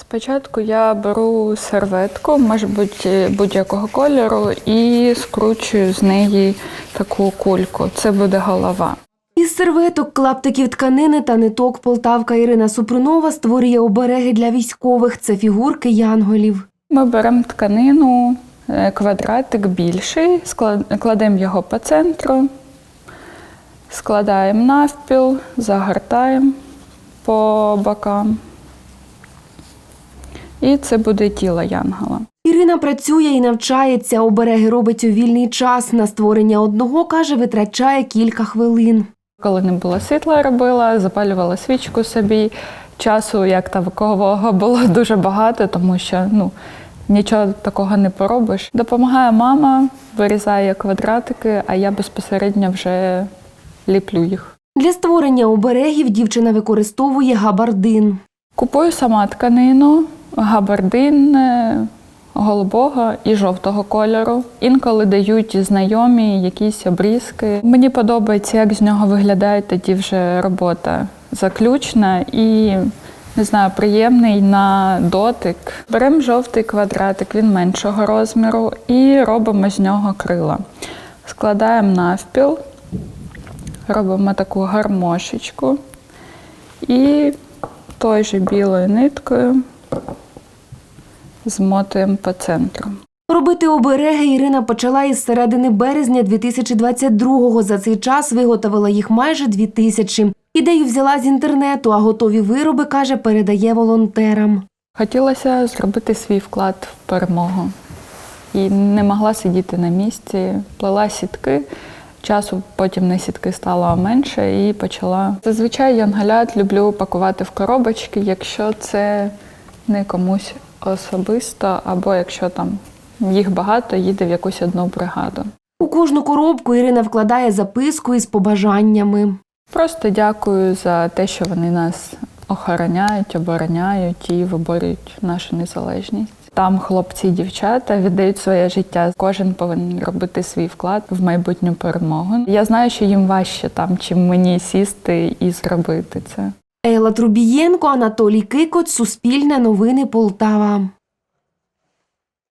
Спочатку я беру серветку, може бути будь-якого кольору, і скручую з неї таку кульку. Це буде голова. Із серветок, клаптиків тканини та ниток полтавка Ірина Супрунова створює обереги для військових. Це фігурки янголів. Ми беремо тканину, е, квадратик більший, кладемо його по центру, складаємо навпіл, загортаємо по бокам. І це буде тіло янгола. Ірина працює і навчається. Обереги робить у вільний час. На створення одного каже, витрачає кілька хвилин. Коли не було світла, робила, запалювала свічку собі. Часу як такового було дуже багато, тому що ну, нічого такого не поробиш. Допомагає мама, вирізає квадратики, а я безпосередньо вже ліплю їх. Для створення оберегів дівчина використовує габардин. Купую сама тканину, габардин е, голубого і жовтого кольору. Інколи дають знайомі якісь обрізки. Мені подобається, як з нього виглядає тоді вже робота заключна і не знаю, приємний на дотик. Беремо жовтий квадратик, він меншого розміру, і робимо з нього крила. Складаємо навпіл, робимо таку гармошечку і той же білою ниткою змотуємо по центру. Робити обереги Ірина почала із середини березня 2022-го. За цей час виготовила їх майже дві тисячі. Ідею взяла з інтернету, а готові вироби, каже, передає волонтерам. Хотілося зробити свій вклад в перемогу. І не могла сидіти на місці, плела сітки. Часу потім на сітки стало менше і почала. Зазвичай янголят люблю пакувати в коробочки, якщо це не комусь особисто, або якщо там їх багато, їде в якусь одну бригаду. У кожну коробку Ірина вкладає записку із побажаннями. Просто дякую за те, що вони нас охороняють, обороняють і виборюють нашу незалежність. Там хлопці і дівчата віддають своє життя. Кожен повинен робити свій вклад в майбутню перемогу. Я знаю, що їм важче там, чим мені сісти і зробити це. Ейла Трубієнко, Анатолій Кикоць, Суспільне новини Полтава.